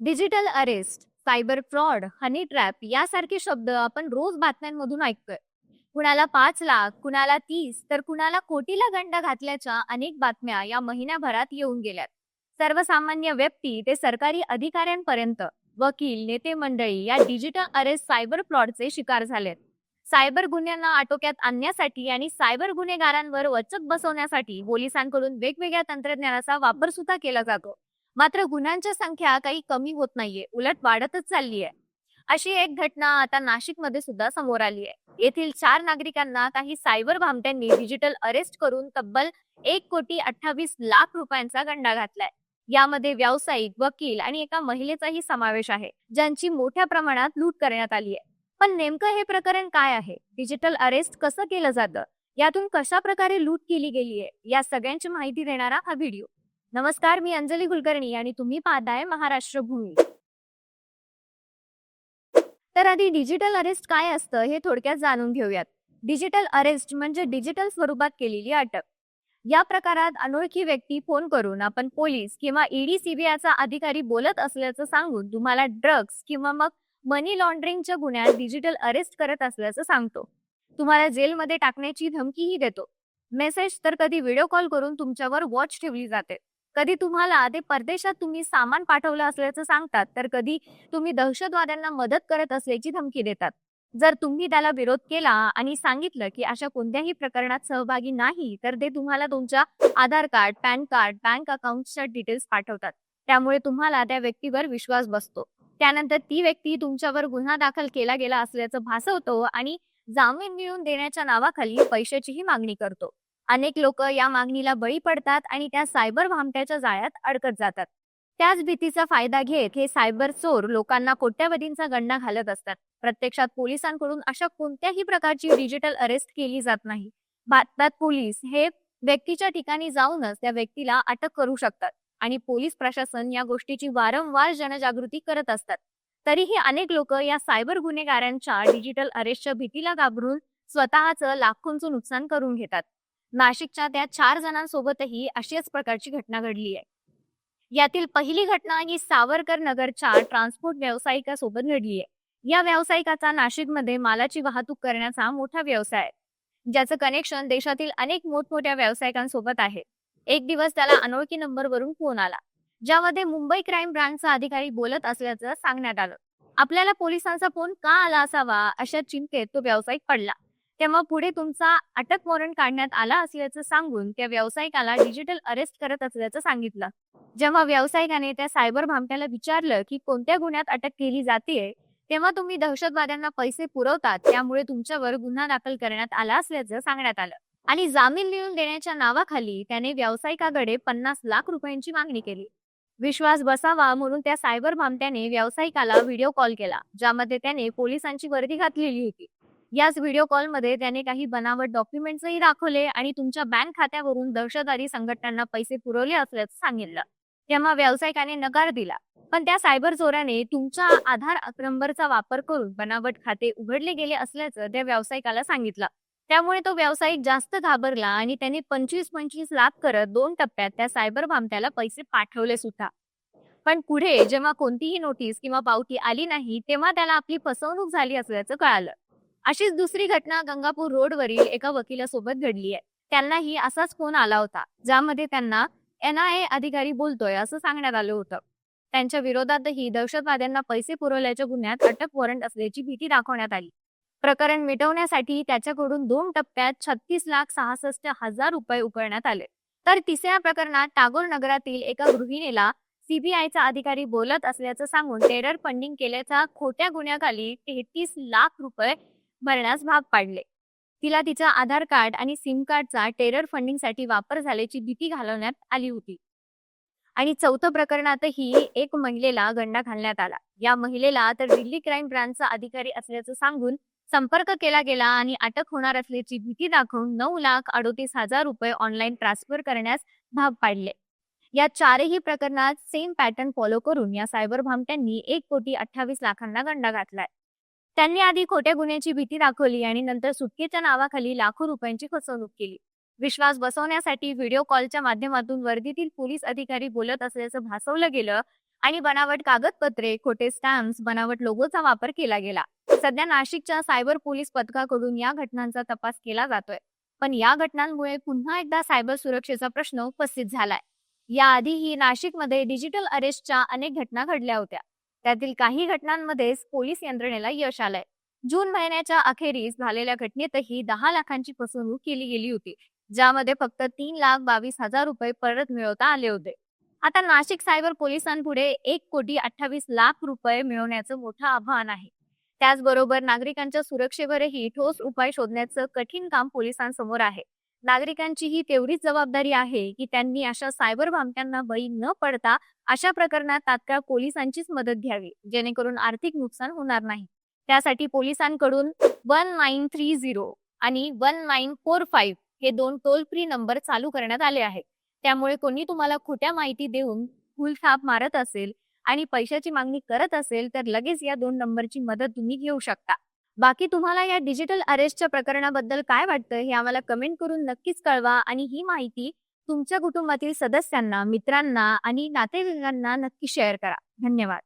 Digital arrest cyber fraud honey trap यासारखे शब्द आपण रोज बातम्यांमधून ऐकतोय. कुणाला पाच लाख कुणाला तीस तर कुणाला कोटीला गंडा घातल्याच्या अनेक बातम्या या महिन्याभरात येऊन गेल्यात. सर्वसामान्य व्यक्ती ते सरकारी अधिकाऱ्यांपर्यंत वकील नेते मंडळी या डिजिटल अरेस्ट सायबर फ्रॉडचे शिकार झालेत. सायबर गुन्ह्यांना आटोक्यात आणण्यासाठी आणि सायबर गुन्हेगारांवर वचक बसवण्यासाठी पोलिसांकडून वेगवेगळ्या तंत्रज्ञानाचा वापर सुद्धा केला जातो. मात्र गुन्ह्यांची संख्या काही कमी होत नाहीये उलट वाढतच चालली आहे अशी एक घटना आता नाशिकमध्ये सुद्धा समोर आली आहे येथील चार नागरिकांना काही सायबर भामट्यांनी डिजिटल अरेस्ट करून तब्बल एक कोटी अठ्ठावीस लाख रुपयांचा गंडा घातलाय. यामध्ये व्यावसायिक वकील आणि एका महिलेचाही समावेश आहे ज्यांची मोठ्या प्रमाणात लूट करण्यात आली आहे पण नेमकं हे प्रकरण काय आहे? डिजिटल अरेस्ट कसं केलं जातं? यातून कशा प्रकारे लूट केली गेली आहे या सगळ्यांची माहिती देणारा हा व्हिडिओ. नमस्कार मी अंजली कुलकर्णी आणि तुम्ही पाहताय महाराष्ट्र भूमी. तर आधी डिजिटल अरेस्ट काय असतं हे थोडक्यात जाणून घेऊयात. डिजिटल अरेस्ट म्हणजे डिजिटल स्वरूपात केलेली अटक. या प्रकारात अनोळखी व्यक्ती फोन करून आपण पोलीस किंवा ईडी सीबीआयचा अधिकारी बोलत असल्याचं सांगून तुम्हाला ड्रग्ज किंवा मग मनी लॉन्ड्रिंगच्या गुन्ह्यात डिजिटल अरेस्ट करत असल्याचं सांगतो. तुम्हाला जेलमध्ये टाकण्याची धमकीही देतो. मेसेज तर कधी व्हिडिओ कॉल करून तुमच्यावर वॉच ठेवली जाते. कधी तुम्हाला ते परदेशात तुम्ही सामान पाठवलं असल्याचं सांगतात तर कधी तुम्ही दहशतवाद्यांना मदत करत असल्याची धमकी देतात. जर तुम्ही त्याला विरोध केला आणि सांगितलं की अशा कोणत्याही प्रकरणात सहभागी नाही तर ते तुम्हाला तुमच्या Aadhaar card pan card bank अकाउंटच्या details पाठवतात. त्यामुळे तुम्हाला त्या व्यक्तीवर विश्वास बसतो. त्यानंतर ती व्यक्ती तुमच्यावर गुन्हा दाखल केला गेला असल्याचं भासवतो आणि जामीन मिळवून देण्याच्या नावाखाली पैशाचीही मागणी करतो. अनेक लोक या मागणीला बळी पडतात आणि त्या सायबर भामट्याच्या जाळ्यात अडकत जातात. त्याच भीतीचा फायदा घेत हे सायबर चोर लोकांना कोट्यावधींचा गंडा घालत असतात. प्रत्यक्षात पोलिसांकडून अशा कोणत्याही प्रकारची डिजिटल अरेस्ट केली जात नाही. भारतात पोलीस हे व्यक्तीच्या ठिकाणी जाऊनच त्या व्यक्तीला अटक करू शकतात आणि पोलीस प्रशासन या गोष्टीची वारंवार जनजागृती करत असतात. तरीही अनेक लोक या सायबर गुन्हेगारांच्या डिजिटल अरेस्टच्या भीतीला घाबरून स्वतःचं लाखोंचं नुकसान करून घेतात. नाशिकच्या त्या चार जणांसोबतही अशीच प्रकारची घटना घडली आहे. यातील पहिली घटना ही सावरकर नगरच्या ट्रान्सपोर्ट व्यावसायिकासोबत घडली आहे. या व्यावसायिकाचा नाशिकमध्ये मालाची वाहतूक करण्याचा मोठा व्यवसाय आहे ज्याचं कनेक्शन देशातील अनेक मोठमोठ्या व्यावसायिकांसोबत आहे. एक दिवस त्याला अनोळखी नंबरवरून फोन आला ज्यामध्ये मुंबई क्राईम ब्रांचचा अधिकारी बोलत असल्याचं सांगण्यात आलं. आपल्याला पोलिसांचा फोन का आला असावा अशा चिंतेत तो व्यावसायिक पडला. तेव्हा पुढे तुमचा अटक वॉरंट काढण्यात आला असल्याचं सांगून त्या व्यावसायिकाला डिजिटल अरेस्ट करत असल्याचं सांगितलं. जेव्हा व्यावसायिकाने त्या सायबर भामट्याला विचारलं की कोणत्या गुन्ह्यात अटक केली जाते तेव्हा तुम्ही दहशतवाद्यांना पैसे पुरवतात त्यामुळे तुमच्यावर गुन्हा दाखल करण्यात आला असल्याचं सांगण्यात आलं. आणि जामीन लिहून देण्याच्या नावाखाली त्याने व्यावसायिकाकडे पन्नास लाख रुपयांची मागणी केली. विश्वास बसावा म्हणून त्या सायबर भामट्याने व्यावसायिकाला व्हिडिओ कॉल केला ज्यामध्ये त्याने पोलिसांची वर्दी घातलेली होती. याच व्हिडिओ कॉलमध्ये त्याने काही बनावट डॉक्युमेंट्सही दाखवले आणि तुमच्या बँक खात्यावरून दहशतवादी संघटनांना पैसे पुरवले असल्याचं सांगितलं. तेव्हा व्यावसायिकाने नकार दिला. पण त्या सायबर चोराने तुमच्या आधार नंबरचा वापर करून बनावट खाते उघडले गेले असल्याचं त्या व्यावसायिकाला सांगितलं. त्यामुळे तो व्यावसायिक जास्त घाबरला आणि त्याने पंचवीस पंचवीस लाख करत दोन टप्प्यात त्या सायबर भामट्याला पैसे पाठवले सुद्धा. पण पुढे जेव्हा कोणतीही नोटीस किंवा पावती आली नाही तेव्हा त्याला आपली फसवणूक झाली असल्याचं कळालं. अशीच दुसरी घटना गंगापूर रोडवरील एका वकिलासोबत घडली आहे. त्यांनाही असाच फोन आला होता ज्यामध्ये त्यांना एनआयए अधिकारी बोलतोय असं सांगण्यात आलं होतं. त्यांच्या विरोधातही दहशतवाद्यांना पैसे पुरवल्याच्या गुन्ह्यात अटक वॉरंट असल्याची भीती दाखवण्यात आली. प्रकरण मिटवण्यासाठी त्याच्याकडून दोन टप्प्यात छत्तीस लाख सहासष्ट हजार रुपये उकळण्यात आले. तर तिसऱ्या प्रकरणात टागोर नगरातील एका गृहिणीला सीबीआयचा अधिकारी बोलत असल्याचं सांगून टेरर फंडिंग केल्याचा खोट्या गुन्ह्याखाली तेहतीस लाख रुपये भरण्यास भाग पाडले. तिला तिचा आधार कार्ड आणि सिम कार्डचा टेरर फंडिंगसाठी वापर झाल्याची भीती घालवण्यात आली होती. आणि चौथं प्रकरणातही एक महिलेला गंडा घालण्यात आला. या महिलेला तर दिल्ली क्राईम ब्रांचचा अधिकारी असल्याचं सांगून संपर्क केला गेला आणि अटक होणार असल्याची भीती दाखवून नऊ लाख अडोतीस हजार रुपये ऑनलाईन ट्रान्सफर करण्यास भाग पाडले. या चारही प्रकरणात सेम पॅटर्न फॉलो करून या सायबर भामट्यांनी एक कोटी अठ्ठावीस लाखांना गंडा घातलाय. त्यांनी आधी खोट्या गुन्ह्याची भीती दाखवली आणि नंतर सुटकेच्या नावाखाली लाखो रुपयांची फसवणूक केली. विश्वास बसवण्यासाठी व्हिडिओ कॉलच्या माध्यमातून वर्दीतील पोलीस अधिकारी बोलत असल्याचं भासवलं गेलं आणि बनावट कागदपत्रे खोटे स्टॅम्प्स बनावट लोगोचा वापर केला गेला. सध्या नाशिकच्या सायबर पोलीस पथकाकडून या घटनांचा तपास केला जातोय. पण या घटनांमुळे पुन्हा एकदा सायबर सुरक्षेचा प्रश्न उपस्थित झालाय. याआधीही नाशिकमध्ये डिजिटल अरेस्टच्या अनेक घटना घडल्या होत्या. त्यातील काही घटनांमध्येच पोलीस यंत्रणेला यश आलंय. जून महिन्याच्या अखेरीस झालेल्या घटनेतही दहा लाखांची फसवणूक केली गेली होती ज्यामध्ये फक्त तीन लाख बावीस हजार रुपये परत मिळवता आले होते. आता नाशिक सायबर पोलिसांपुढे एक कोटी अठ्ठावीस लाख रुपये मिळवण्याचं मोठं आव्हान आहे. त्याचबरोबर नागरिकांच्या सुरक्षेवरही ठोस उपाय शोधण्याचं कठीण काम पोलिसांसमोर आहे. नागरिकांची ही तेवढीच जबाबदारी आहे की त्यांनी अशा सायबर भामट्यांना बळी न पडता अशा प्रकरणात तात्काळ पोलिसांचीच मदत घ्यावी जेणेकरून आर्थिक नुकसान होणार नाही. त्यासाठी पोलिसांकडून वन नाईन थ्री झिरो आणि वन नाईन फोर फाईव्ह हे दोन टोल फ्री नंबर चालू करण्यात आले आहेत. त्यामुळे कोणी तुम्हाला खोट्या माहिती देऊन फुलथाप मारत असेल आणि पैशाची मागणी करत असेल तर लगेच या दोन नंबरची मदत तुम्ही घेऊ शकता. बाकी तुम्हाला या डिजिटल अरेस्टच्या प्रकरणाबद्दल काय वाटतं हे आम्हाला कमेंट करून नक्कीच कळवा. आणि ही माहिती तुमच्या कुटुंबातील सदस्यांना मित्रांना आणि नातेवाईकांना नक्की शेअर करा. धन्यवाद.